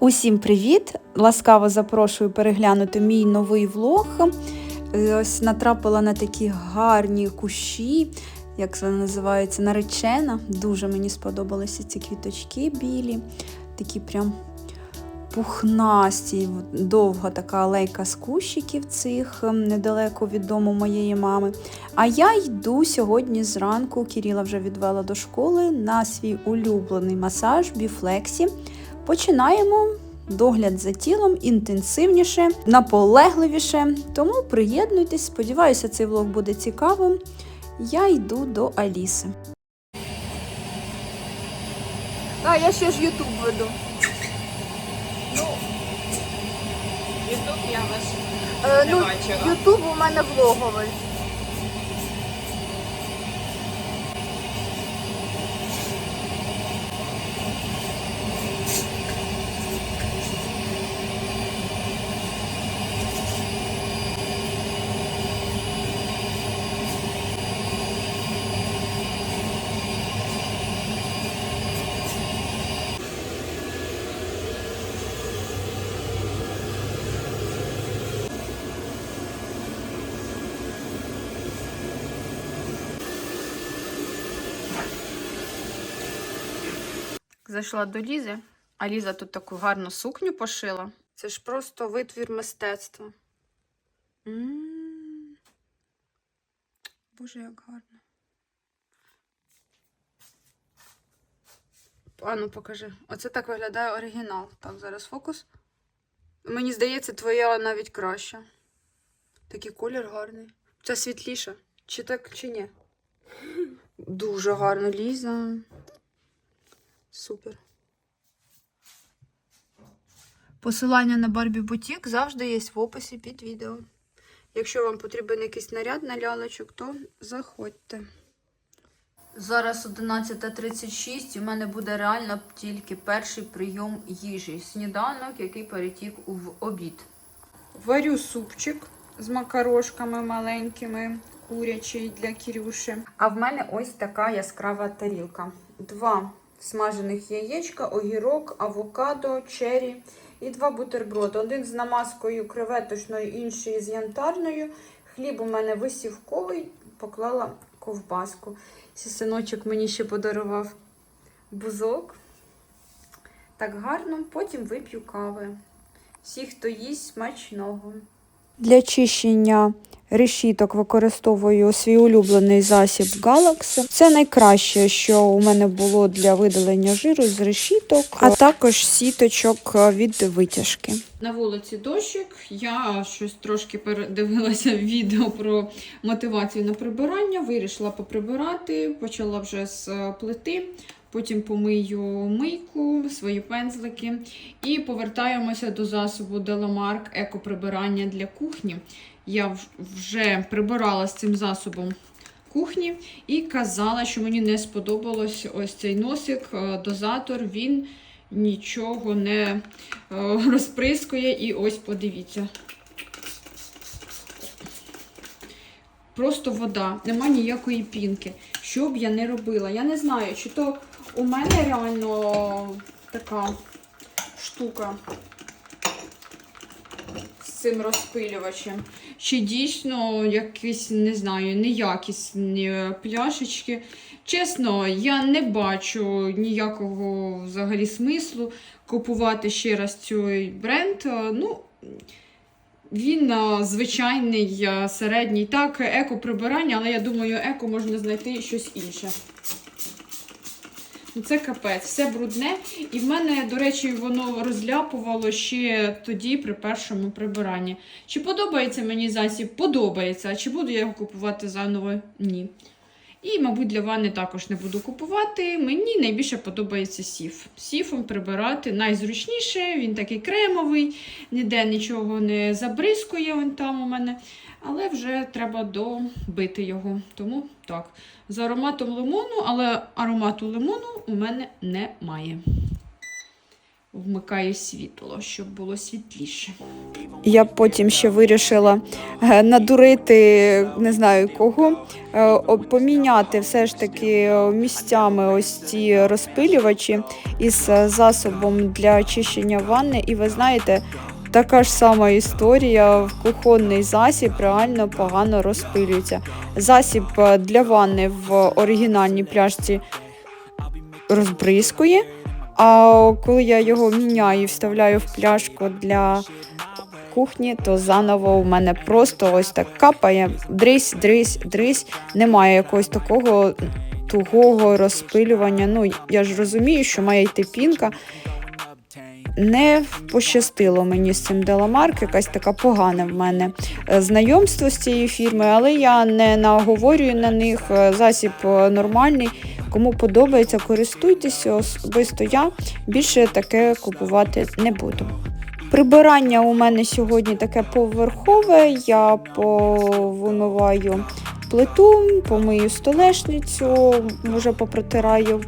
Усім привіт! Ласкаво запрошую переглянути мій новий влог. Е, Ось натрапила на такі гарні кущі, як це називається, наречена. Дуже мені сподобалися ці квіточки білі, такі прям пухнасті, довга така алейка з кущиків цих ем, недалеко від дому моєї мами. А я йду сьогодні зранку, Кіріла вже відвела до школи на свій улюблений масаж біфлексі. Починаємо догляд за тілом інтенсивніше, наполегливіше. Тому приєднуйтесь, сподіваюся, цей влог буде цікавим. Я йду до Аліси. А, я ще ж Ютуб веду. Ютуб я ваш Е, не ну, бачила. Ютуб у мене влоговий. Зайшла до Лізи, а Ліза тут таку гарну сукню пошила. Це ж просто витвір мистецтва. М. Боже, як гарно. А ну покажи. Оце так виглядає оригінал. Так, зараз фокус. Мені здається, твоя навіть краща. Такий колір гарний. Це світліше. Чи так, чи ні? Дуже гарно, Ліза. Супер. Посилання на Барбі Бутік завжди є в описі під відео. Якщо вам потрібен якийсь наряд на лялечок, то заходьте. Зараз 11.36 і в мене буде реально тільки перший прийом їжі. Сніданок, який перетік в обід. Варю супчик з макарошками маленькими, курячий для Кірюші. А в мене ось така яскрава тарілка. Два смажених яєчка, огірок, авокадо, чері і два бутерброди. Один з намазкою креветочною, інший з янтарною. Хліб у мене висівковий, поклала ковбаску. Сі синочок мені ще подарував бузок. Так гарно, потім вип'ю кави. Всі, хто їсть, смачного. Для чищення решіток використовую свій улюблений засіб Galaxy. Це найкраще, що у мене було для видалення жиру з решіток, а також сіточок від витяжки. На вулиці дощик. Я щось трошки передивилася відео про мотивацію на прибирання. Вирішила поприбирати, почала вже з е, плити. Потім помию мийку, свої пензлики і повертаємося до засобу Деламарк екоприбирання для кухні. Я вже прибирала з цим засобом кухні і казала, що мені не сподобалось ось цей носик, е, дозатор. Він нічого не е, розприскує. І ось подивіться. Просто вода, нема ніякої пінки. Що б я не робила? Я не знаю, чи то у мене реально така штука з цим розпилювачем. Чи дійсно якісь, не знаю, неякісні пляшечки. Чесно, я не бачу ніякого взагалі смислу купувати ще раз цей бренд. Е, Ну, він звичайний, середній. Так, еко-прибирання, але я думаю, еко можна знайти щось інше. Це капець, все брудне. І в мене, до речі, воно розляпувало ще тоді, при першому прибиранні. Чи подобається мені засіб? Подобається. А чи буду я його купувати заново? Ні. І, мабуть, для ванни також не буду купувати. Мені найбільше подобається сіф. Сіфом прибирати найзручніше, він такий кремовий, ніде нічого не забризкує він там у мене. Але вже треба добити його. Тому так. З ароматом лимону, але аромату лимону у мене немає. Вмикаю світло, щоб було світліше. Я потім ще вирішила е, надурити не знаю кого, е, поміняти все ж таки е, місцями ось ці розпилювачі із засобом для очищення ванни. І ви знаєте, така ж сама історія в кухонний засіб реально погано розпилюється. Засіб для ванни в оригінальній пляшці розбризкує. А коли я його міняю і вставляю в пляшку для кухні, то заново у мене просто ось так капає. Дрись, дрись, дрись. Немає якогось такого тугого розпилювання. Ну, я ж розумію, що має йти пінка. Не пощастило мені з цим Деламарк, якась така погана в мене е, знайомство з цією фірмою, але я не наговорюю на них. е, Засіб е, нормальний. Кому подобається, користуйтеся. Особисто я більше таке купувати не буду. Прибирання у мене сьогодні таке поверхове. Я повимиваю плиту, помию столешницю, може попротираю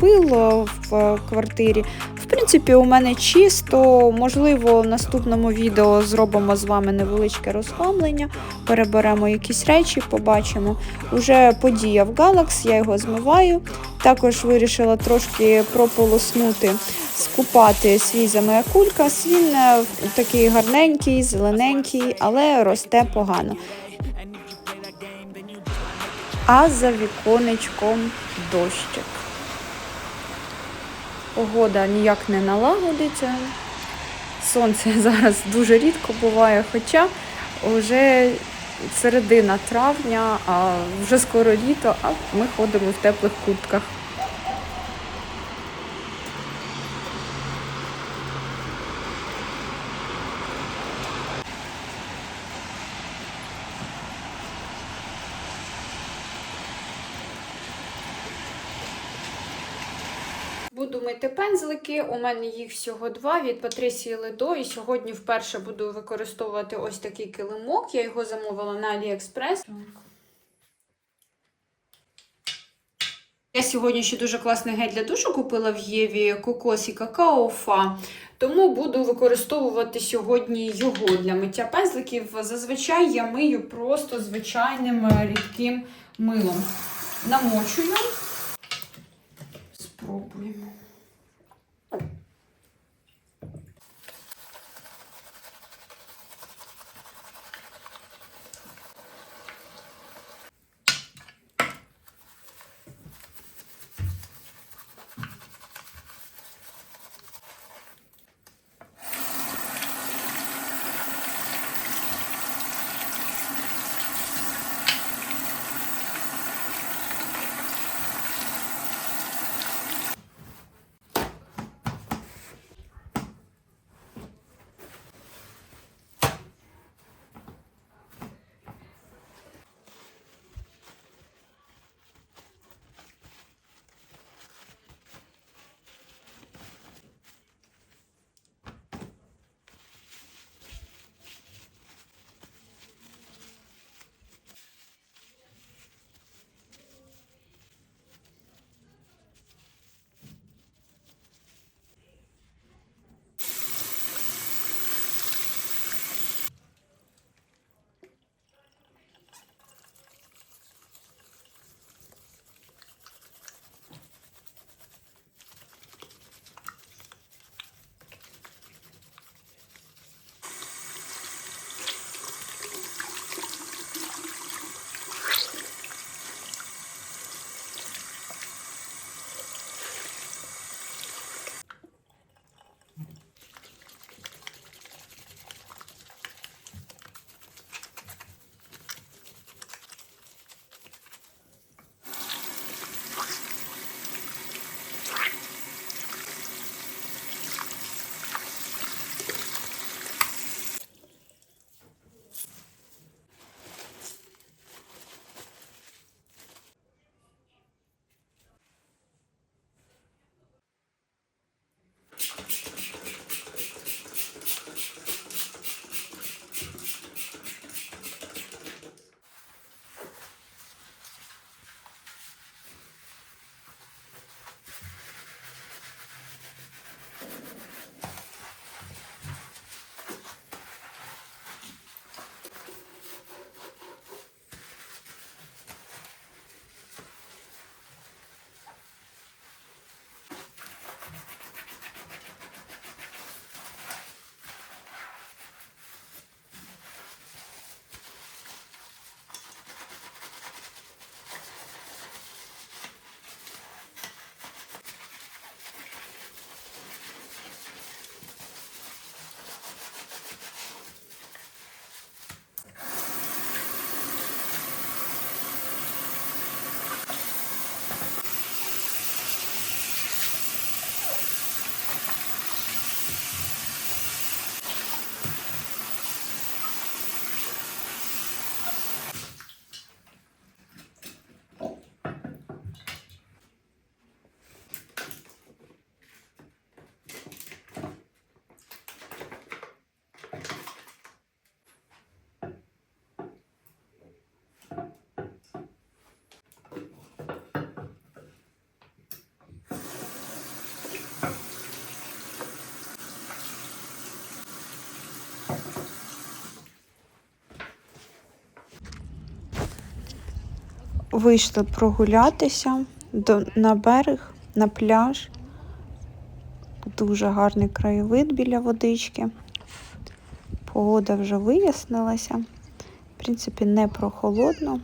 пил в квартирі. В принципі, у мене чисто. Можливо, в наступному відео зробимо з вами невеличке розхламлення, переберемо якісь речі, побачимо. Уже подіяв Galax, я його змиваю. Також вирішила трошки прополоснути скупати свій замеякулькас. Він е, такий гарненький, зелененький, але росте погано. А за віконечком дощик. Погода ніяк не налагодиться. Сонце зараз дуже рідко буває, хоча вже середина травня, а вже скоро літо, а ми ходимо в теплих куртках. Буду мити пензлики. У мене їх всього два від Патрисії Ледо. І сьогодні вперше буду використовувати ось такий килимок. Я його замовила на AliExpress. Я сьогодні ще дуже класний гель для душу купила в Єві кокос і какао фа. Тому буду використовувати сьогодні його для миття пензликів. Зазвичай я мию просто звичайним е, рідким милом. Намочую. Спробуємо. Вийшли прогулятися до, на берег, на пляж. Дуже гарний краєвид біля водички. Погода вже вияснилася. В принципі, не прохолодно.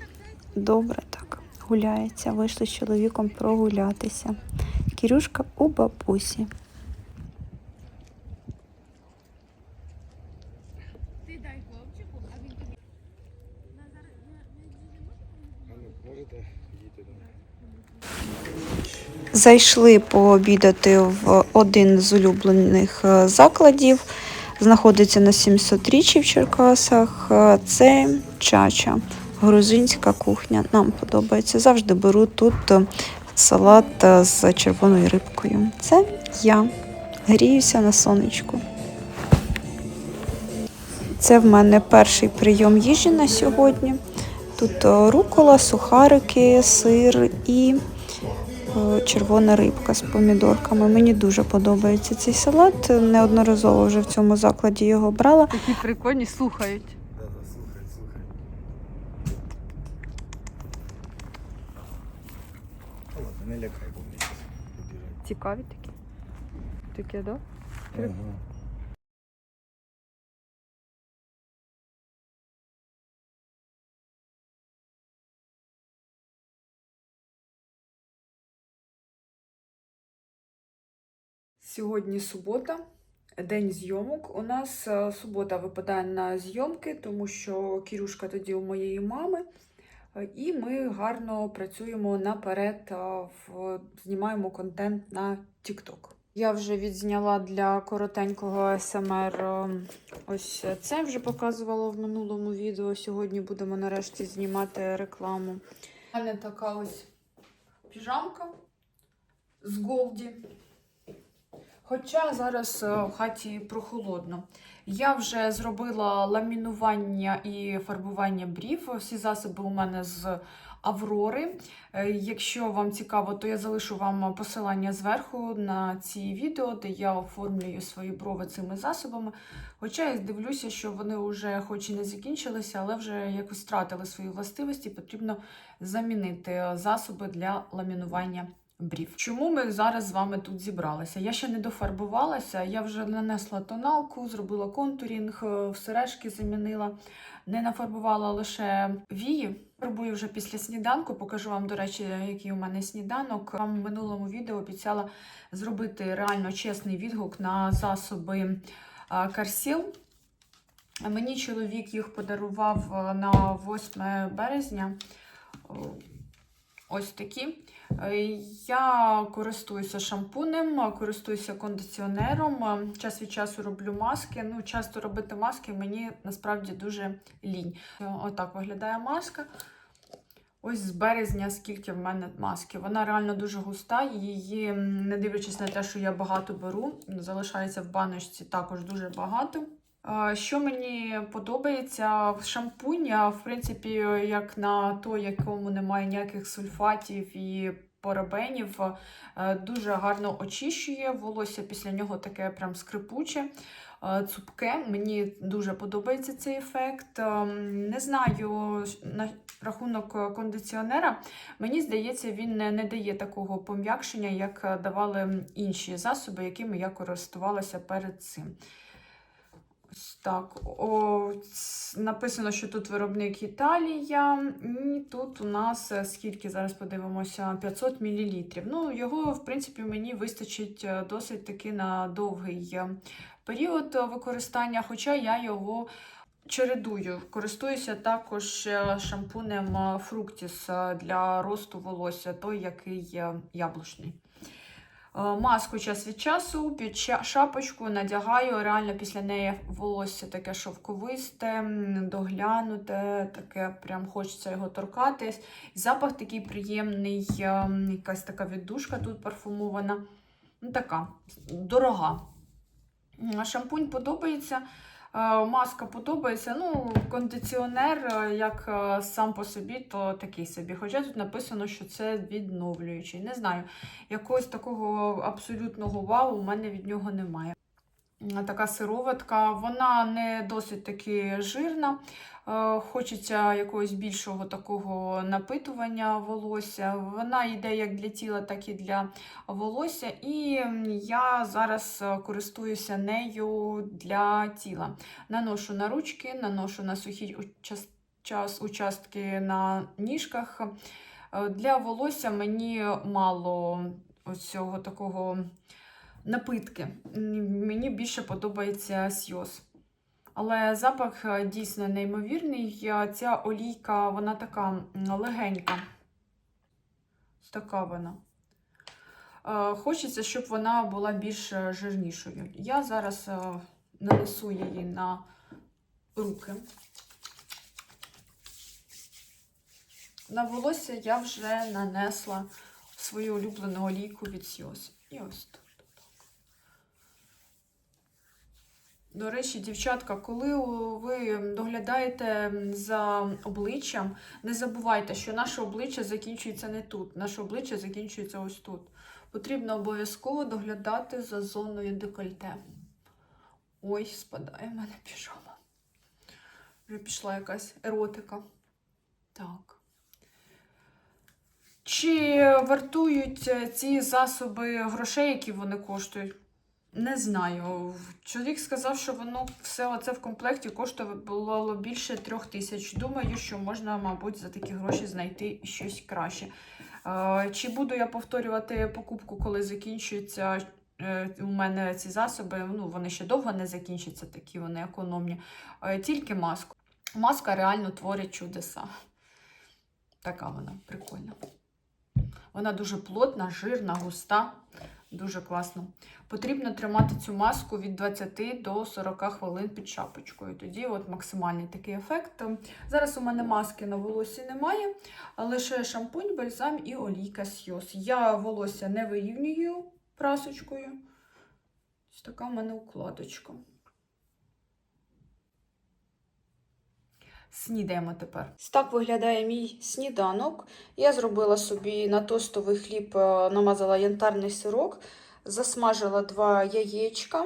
Добре так гуляється. Вийшли з чоловіком прогулятися. Кірюшка у бабусі. Зайшли пообідати в один з улюблених е, закладів. Знаходиться на 700 річі в Черкасах. Е, Це чача, грузинська кухня. Нам подобається. Завжди беру тут е, салат з червоною рибкою. Це я гріюся на сонечку. Це в мене перший прийом їжі на сьогодні. Тут рукола, сухарики, сир і червона рибка з помідорками. Мені дуже подобається цей салат. Неодноразово вже в цьому закладі його брала. Такі прикольні слухають. Не лякай, бо мені. Цікаві такі. Таке, да? Ага. Сьогодні субота, день зйомок. У нас е, субота випадає на зйомки, тому що Кірюшка тоді у моєї мами. Е, І ми гарно працюємо наперед, е, знімаємо контент на TikTok. Я вже відзняла для коротенького СМР ем, ось це вже показувала в минулому відео. Сьогодні будемо нарешті знімати рекламу. У мене така ось піжамка з Голді. Хоча зараз е, в хаті прохолодно. Я вже зробила ламінування і фарбування брів. Всі засоби у мене з Аврори. Е, Якщо вам цікаво, то я залишу вам посилання зверху на ці відео, де я оформлюю свої брови цими засобами. Хоча я дивлюся, що вони вже, хоч і не закінчилися, але вже якось втратили свої властивості. Потрібно замінити засоби для ламінування брів. Чому ми зараз з вами тут зібралися? Я ще не дофарбувалася, я вже нанесла тоналку, зробила контурінг, е, в сережки замінила, не нафарбувала лише вії. Фарбую вже після сніданку. Покажу вам, до речі, який у мене сніданок. Вам в минулому відео обіцяла зробити реально чесний відгук на засоби а, Карсіл. Мені чоловік їх подарував е, на 8 березня. Ось такі. Е, Я користуюся шампунем, користуюся кондиціонером. е, Час від часу роблю маски. Ну, часто робити маски мені насправді дуже лінь. Е, Отак виглядає маска. Ось з березня, скільки в мене маски. Вона реально дуже густа. Її, не дивлячись на те, що я багато беру, залишається в баночці також дуже багато. Що мені подобається, шампунь, в принципі, як на той, якому немає ніяких сульфатів і парабенів, дуже гарно очищує. Волосся після нього таке прям скрипуче, цупке. Мені дуже подобається цей ефект. Не знаю на рахунок кондиціонера. Мені здається, він не, не дає такого пом'якшення, як давали інші засоби, якими я користувалася перед цим. Так. О, написано, що тут виробник Італія. І тут у нас е, скільки зараз подивимося, 500 мл. Ну, його, в принципі, мені вистачить е, досить таки на довгий е, період використання, хоча я його чередую. Користуюся також шампунем е, для росту волосся, той, який яблучний. Е, Маску час від часу під шапочку надягаю. Реально після неї волосся таке шовковисте, доглянуте, таке прям хочеться його торкатись. Запах такий приємний, е, якась така віддушка тут парфумована. Ну, така дорога. Шампунь подобається. Е, Маска подобається. Ну, кондиціонер, е, як е, сам по собі, то такий собі. Хоча тут написано, що це відновлюючий. Не знаю, якогось такого абсолютного вау у мене від нього немає. така сироватка. Вона не досить таки жирна. Е, Хочеться якогось більшого такого напитування волосся. Вона йде як для тіла, так і для волосся. І я зараз е, користуюся нею для тіла. Наношу на ручки, наношу на сухі час, участки на ніжках. Е, Для волосся мені мало цього такого напитки. Мені більше подобається сйоз. Але запах е, дійсно неймовірний. Е, Ця олійка, вона така легенька. Така вона. Е, Хочеться, щоб вона була більш жирнішою. Я зараз нанесу її на руки. На волосся я вже нанесла свою улюблену олійку від Сіос. І ось тут. До речі, дівчатка, коли ви доглядаєте за обличчям, не забувайте, що наше обличчя закінчується не тут. Наше обличчя закінчується ось тут. Потрібно обов'язково доглядати за зоною декольте. Ой, спадає в мене піжама. Вже пішла якась еротика. Так. Чи вартують е, ці засоби грошей, які вони коштують? Не знаю. Чоловік сказав, що воно все оце в комплекті коштувало більше трьох тисяч. Думаю, що можна, мабуть, за такі гроші знайти щось краще. Е, Чи буду я повторювати покупку, коли закінчуються е, у мене ці засоби? Ну, вони ще довго не закінчаться, такі вони економні. Е, Тільки маску. Маска реально творить чудеса. Така вона прикольна. Вона дуже плотна, жирна, густа. Дуже класно. Потрібно тримати цю маску від 20 до 40 хвилин під шапочкою. Тоді от максимальний такий ефект. Зараз у мене маски на волосі немає, лише шампунь, бальзам і олійка Сйоз. Я волосся не вирівнюю прасочкою. Ось така в мене укладочка. Снідаємо тепер. Так виглядає мій сніданок. Я зробила собі на тостовий хліб, е, намазала янтарний сирок, засмажила два яєчка,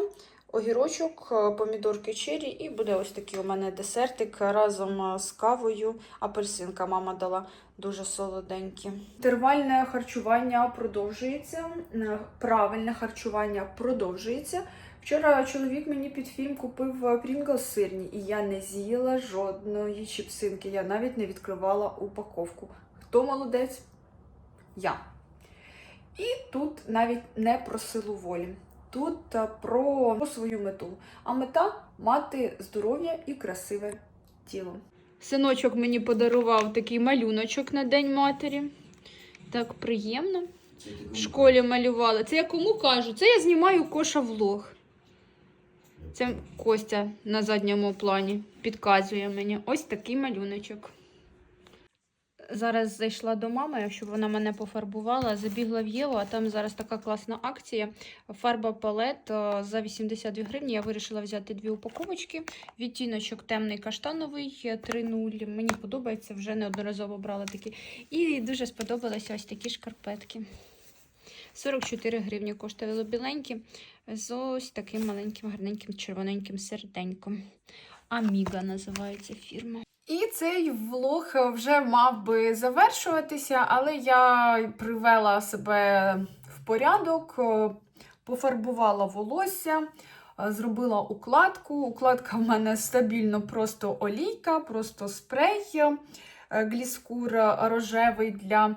огірочок, е, помідорки чері, і буде ось такий у мене десертик разом е, з кавою. Апельсинка мама дала дуже солоденькі. Інтервальне харчування продовжується. Правильне харчування продовжується. Вчора чоловік мені під фільм купив Прінгл сирні, і я не з'їла жодної чіпсинки. Я навіть не відкривала упаковку. Хто молодець? Я. І тут навіть не про силу волі. Тут е, про, свою мету. А мета мати здоров'я і красиве тіло. Синочок мені подарував такий малюночок на День матері. Так приємно. В школі малювали. Це я кому кажу? Це я знімаю коша влог. Це Костя на задньому плані підказує мені. Ось такий малюночок. Зараз зайшла до мами, щоб вона мене пофарбувала. Забігла в Єву, а там зараз така класна акція. Фарба палет е, за 82 гривні. Я вирішила взяти дві упаковочки. Відтіночок темний каштановий е, 3.0. Мені подобається, вже неодноразово брала такі. І дуже сподобалися ось такі шкарпетки. 44 гривні коштували біленькі з ось таким маленьким, гарненьким червоненьким серденьком. Аміга називається фірма. І цей влог вже мав би завершуватися, але я привела себе в порядок, пофарбувала волосся, зробила укладку. Укладка в мене стабільно просто олійка, просто спрей е, гліскур рожевий для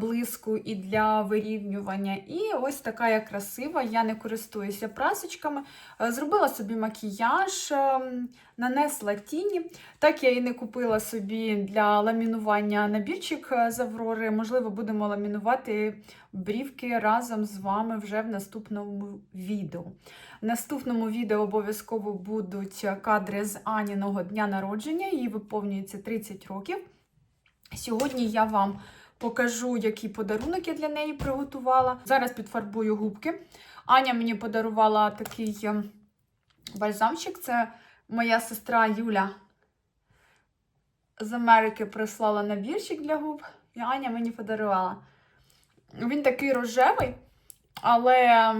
блиску і для вирівнювання. І ось така я красива. Я не користуюся прасочками. Е, Зробила собі макіяж, ем, нанесла тіні. Так я і не купила собі для ламінування набірчик е, з Аврори. Можливо, будемо ламінувати брівки разом з вами вже в наступному відео. В наступному відео обов'язково будуть кадри з Аніного дня народження. Їй виповнюється 30 років. Сьогодні я вам покажу, який подарунок я для неї приготувала. Зараз підфарбую губки. Аня мені подарувала такий ем, бальзамчик. Це моя сестра Юля з Америки прислала набірчик для губ, і Аня мені подарувала. Він такий рожевий, але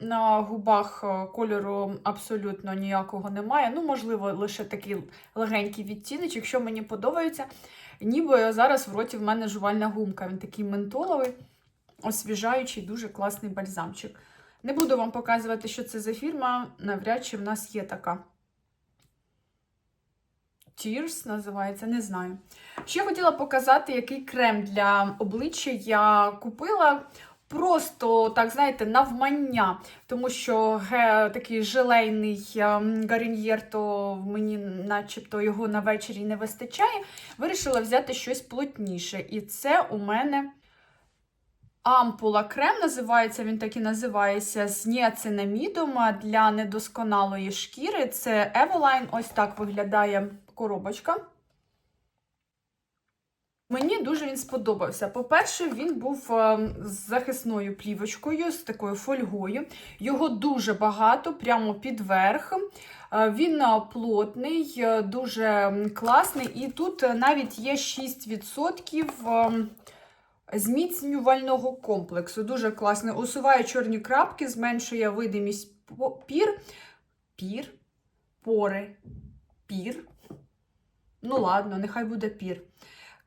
На губах е, кольору абсолютно ніякого немає. Ну, можливо, лише такий легенький відтіночок, що мені подобається. Ніби зараз в роті в мене жувальна гумка. Він такий ментоловий, освіжаючий, дуже класний бальзамчик. Не буду вам показувати, що це за фірма. Навряд чи в нас є така. Tears називається, не знаю. Ще хотіла показати, який крем для обличчя я купила. Просто, так, знаєте, навмання, тому що ге, такий желейний ем, гарньєр, то мені начебто його на вечері не вистачає. Вирішила взяти щось плотніше. І це у мене ампула крем, називається, він так і називається, з ніацинамідом для недосконалої шкіри. Це Eveline, ось так виглядає коробочка. Мені дуже він сподобався. По-перше, він був е, з захисною плівочкою, з такою фольгою. Його дуже багато, прямо під верх. Е, Він е, плотний, е, дуже класний. І тут навіть є 6% е, зміцнювального комплексу. Дуже класний. Усуває чорні крапки, зменшує видимість пір. Пір? Пори. Пір. Ну, ладно, нехай буде пір.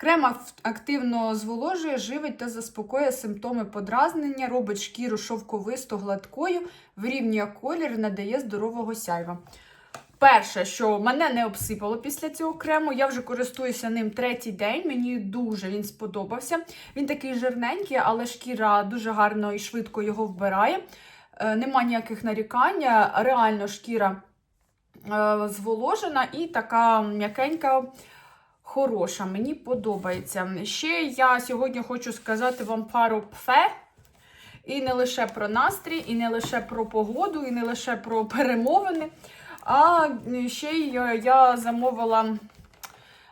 Крем активно зволожує, живить та заспокоює симптоми подразнення, робить шкіру шовковисто гладкою, вирівнює колір, надає здорового сяйва. Перше, що мене не обсипало після цього крему, я вже користуюся ним третій день. Мені дуже він сподобався. Він такий жирненький, але шкіра дуже гарно і швидко його вбирає. Е, Нема ніяких нарікань. Реально шкіра е, зволожена і така м'якенька, хороша. Мені подобається. Ще я сьогодні хочу сказати вам пару пфе. І не лише про настрій, і не лише про погоду, і не лише про перемовини. А ще я замовила.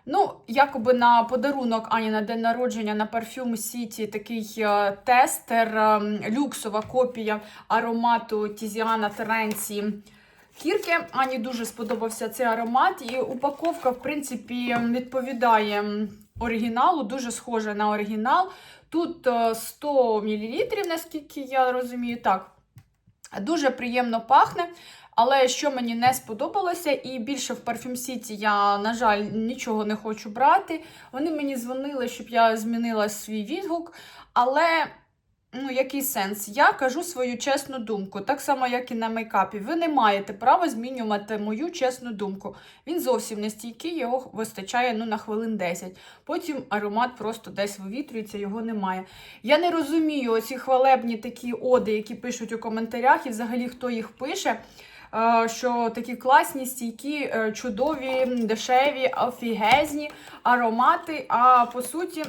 Ну, якоби на подарунок Ані на день народження на Parfum City такий е, тестер, е, люксова копія аромату Тізіана Теренці Кірки. Ані дуже сподобався цей аромат, і упаковка, в принципі, відповідає оригіналу, дуже схожа на оригінал. Тут е, 100 мл, наскільки я розумію, так. Дуже приємно пахне. Але що мені не сподобалося, і більше в Parfum City я, на жаль, нічого не хочу брати. Вони мені дзвонили, щоб я змінила свій відгук. Але ну, який сенс? Я кажу свою чесну думку, так само, як і на мейкапі. Ви не маєте права змінювати мою чесну думку. Він зовсім не стійкий, його вистачає ну, на хвилин 10. Потім аромат просто десь вивітрюється, його немає. Я не розумію оці хвалебні такі оди, які пишуть у коментарях, і взагалі хто їх пише. е, Що такі класні, стійкі, е, чудові, дешеві, офігезні аромати, а по суті,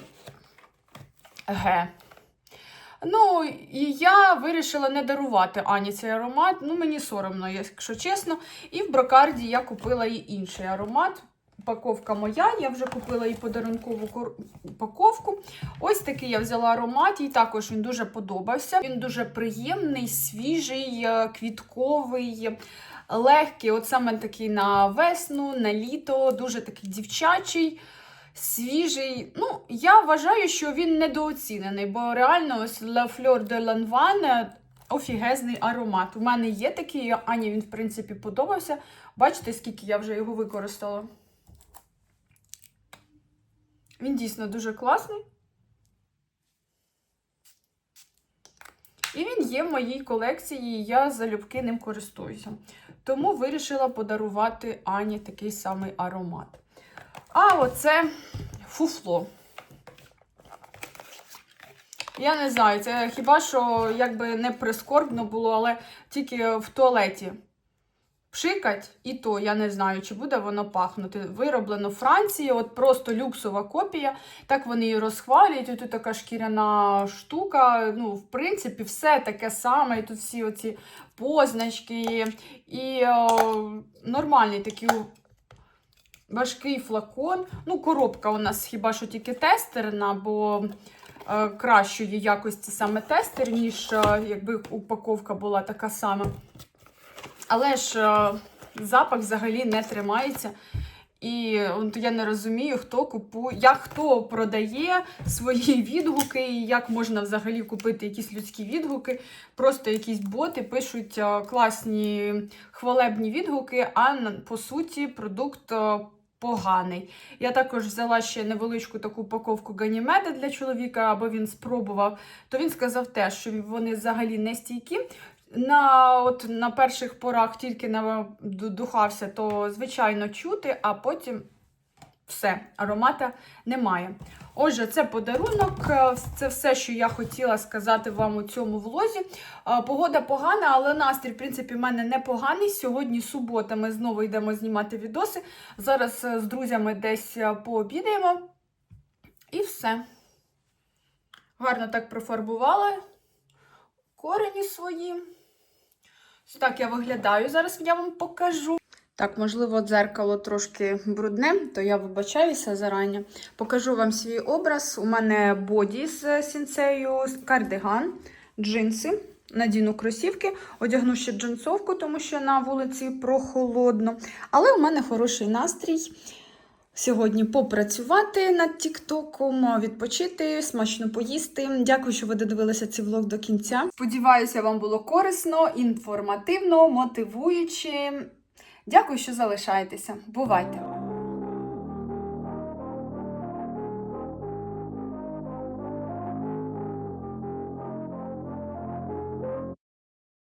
ге. Ну, і я вирішила не дарувати Ані цей аромат. Ну, мені соромно, якщо чесно. І в брокарді я купила і інший аромат. Упаковка моя, я вже купила і подарункову упаковку. Ось такий я взяла аромат, і також він дуже подобався. Він дуже приємний, свіжий, е, квітковий, легкий. От саме такий на весну, на літо, дуже такий дівчачий свіжий. Ну, я вважаю, що він недооцінений, бо реально ось La Fleur de Lanvin офігезний аромат. У мене є такий, Ані він, в принципі, подобався. Бачите, скільки я вже його використала. Він дійсно дуже класний. І він є в моїй колекції, і я залюбки ним користуюся. Тому вирішила подарувати Ані такий самий аромат. А оце фуфло. Я не знаю, це хіба що якби не прискорбно було, але тільки в туалеті пшикать, і то я не знаю, чи буде воно пахнути. Вироблено в Франції, от просто люксова копія. Так вони її розхвалюють. І тут така шкіряна штука. Ну, в принципі, все таке саме. І тут всі оці позначки. І о, нормальний такий важкий флакон. Ну, коробка у нас хіба що тільки тестерна, бо е, кращої якості саме тестер, ніж е, якби упаковка була така сама. Але ж е, запах взагалі не тримається. І от я не розумію, хто купує, як хто продає свої відгуки, і як можна взагалі купити якісь людські відгуки. Просто якісь боти пишуть е, класні хвалебні відгуки, а по суті продукт е, поганий. Я також взяла ще невеличку таку упаковку ганімеда для чоловіка, аби він спробував. То він сказав теж, що вони взагалі не стійкі. На, от, на перших порах тільки надухався, то звичайно чути, а потім все, аромата немає. Отже, це подарунок, е, це все, що я хотіла сказати вам у цьому влозі. Е, Погода погана, але настрій, в принципі, в мене непоганий. Сьогодні субота, ми знову йдемо знімати відоси. Зараз е, з друзями десь пообідаємо. І все. Гарно так профарбувала корені свої. Ось так я виглядаю. Зараз я вам покажу. Так, можливо, дзеркало трошки брудне, то я вибачаюся зарані. Покажу вам свій образ. У мене боді з сінцею, кардиган, джинси. Надіну кросівки, одягну ще джинсовку, тому що на вулиці прохолодно. Але у мене хороший настрій. Сьогодні попрацювати над Тіктоком, відпочити, смачно поїсти. Дякую, що ви додивилися цей влог до кінця. Сподіваюся, вам було корисно, інформативно, мотивуюче. Дякую, що залишаєтеся. Бувайте!